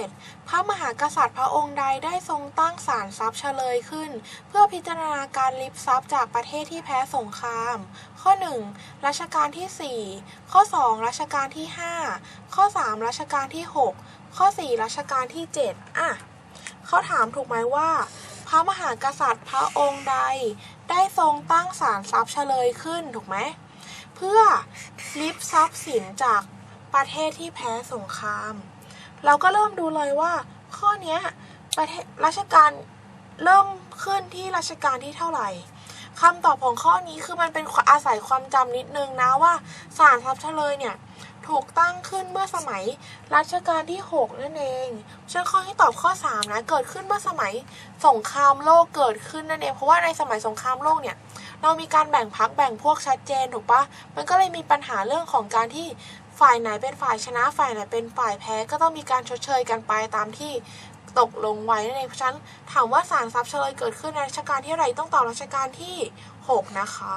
11พระมหากษัตริย์พระองค์ใดได้ทรงตั้งศาลทรัพย์เฉลยขึ้น เพื่อพิจารณาการลิบทรัพย์จากประเทศที่แพ้สงคราม ข้อ 1. รัชกาลที่ 4 ข้อ 2. รัชกาลที่ 5 ข้อ 3. รัชกาลที่ 6 ข้อ 4. รัชกาลที่ 7 อะเขาถามถูกไหมว่า พระมหากษัตริย์พระองค์ใด ได้ทรงตั้งศาลทรัพย์เฉลยขึ้นถูกไหมเพื่อลิบทรัพย์สินจากประเทศที่แพ้สงคราม เราก็เริ่มดูเลยว่า ข้อนี้ประเทศรัชกาลเริ่มขึ้นที่รัชกาลที่เท่าไหร่คำตอบของข้อนี้คือมันเป็นอาศัยความจำนิดนึงนะว่าสารทรัพย์เฉลยเนี่ย ถูกตั้งขึ้นเมื่อสมัยรัชกาลที่ 6 นั่นเองฉันข้อที่ตอบข้อ 3 นะ เกิดขึ้นเมื่อสมัยสงครามโลกเกิดขึ้นนั่นเอง เพราะว่าในสมัยสงครามโลกเนี่ย เรามีการแบ่งพักแบ่งพวกชัดเจนถูกปะมันก็เลยมีปัญหาเรื่องของการที่ฝ่ายไหนเป็นฝ่ายชนะฝ่ายไหนเป็นฝ่ายแพ้ก็ต้องมีการชดเชยกันไปตามที่ตกลงไว้นั่นเองเพราะฉะนั้นถามว่าศาลทรัพย์เฉลยเกิดขึ้นในรัชกาลที่อะไรต้องตอบรัชกาลที่ 6 นะคะ